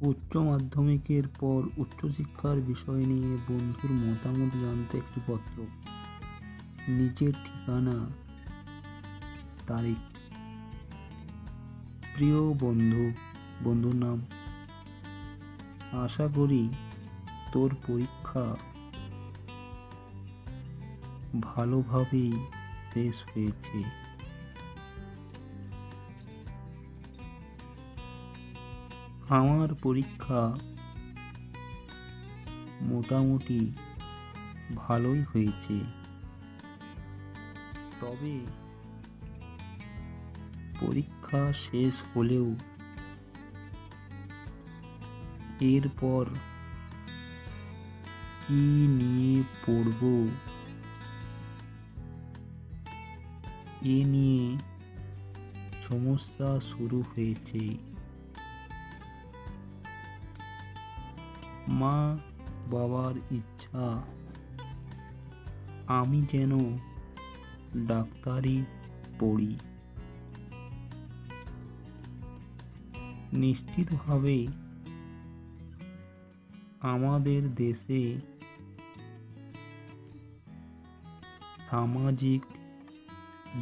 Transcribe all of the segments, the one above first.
উচ্চ মাধ্যমিকের পর উচ্চশিক্ষার বিষয় নিয়ে বন্ধুর মতামত জানতে একটি পত্র। নিচের ঠিকানা, তারিখ। প্রিয় বন্ধু, বন্ধুর নাম। আশা করি তোর পরীক্ষা ভালোভাবেই শেষ হয়েছে। আমার পরীক্ষা মোটামুটি ভালোই হয়েছে। তবে পরীক্ষা শেষ হলেও এরপর কি নিয়ে পড়ব এ নিয়ে সমস্যা শুরু হয়েছে। মা বাবার ইচ্ছা। আমি যেন ডাক্তারি পড়ি। নিশ্চিতভাবে আমাদের দেশে সামাজিক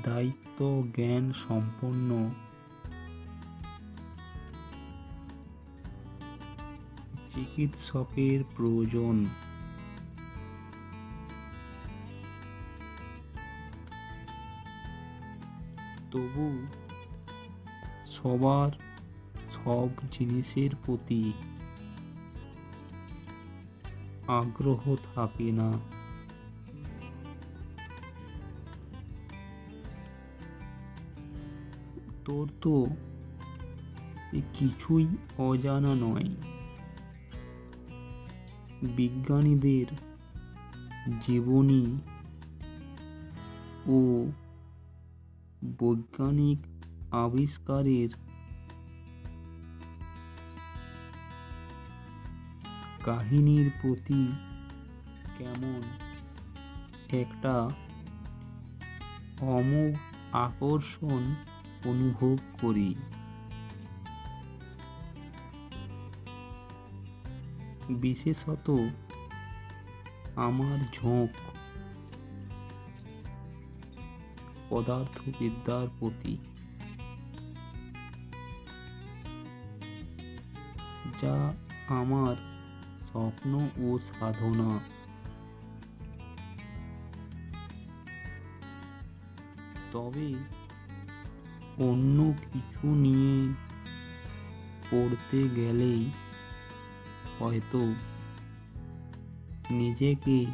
দায়িত্ব জ্ঞান সম্পন্ন চিকিৎসকের প্রয়োজন। তবু সবার সব জিনিসের প্রতি আগ্রহ থাকে না। তোর তো কিছুই অজানা নয়। বিজ্ঞানীদের জীবনী ও বৈজ্ঞানিক আবিষ্কারের কাহিনীর প্রতি কেমন একটা অমোঘ আকর্ষণ অনুভব করি। বিশেষত আমার ঝোঁক। পদার্থবিদ্যার প্রতি যা আমার স্বপ্ন ও সাধনা। তবে অন্য কিছু নিয়ে পড়তে গেলেই হয়তো নিজেকে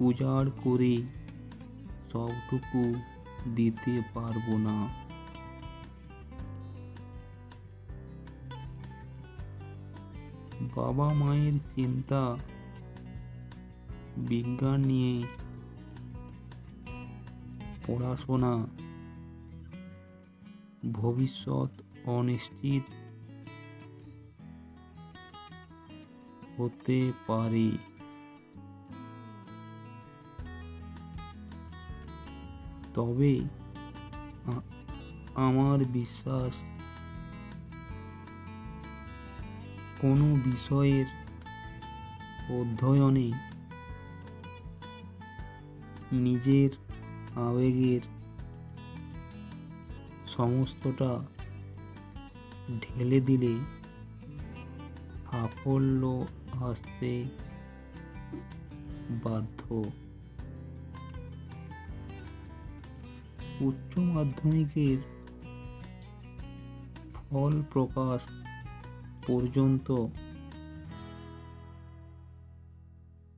উজাড় করে সবটুকু দিতে পারব না। বাবা মায়ের চিন্তা বিজ্ঞান নিয়ে পড়াশোনা ভবিষ্যৎ অনিশ্চিত হতে পারে। তবে আমার বিশ্বাস কোনো বিষয়ের অধ্যয়নে নিজের আবেগের সমস্তটা ঢেলে দিলে সাফল্য আসতে বাধ্য। উচ্চ মাধ্যমিকের ফল প্রকাশ পর্যন্ত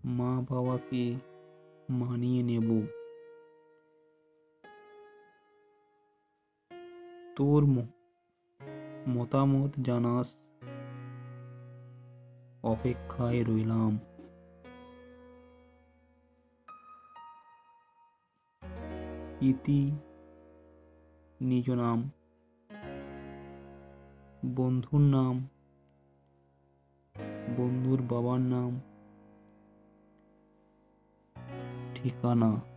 মা বাবাকে মানিয়ে নেব। তোর মতামত জানাস। অপেক্ষায় রইলাম। ইতি নিজ নাম বন্ধুর নাম বন্ধুর বাবার নাম ঠিকানা।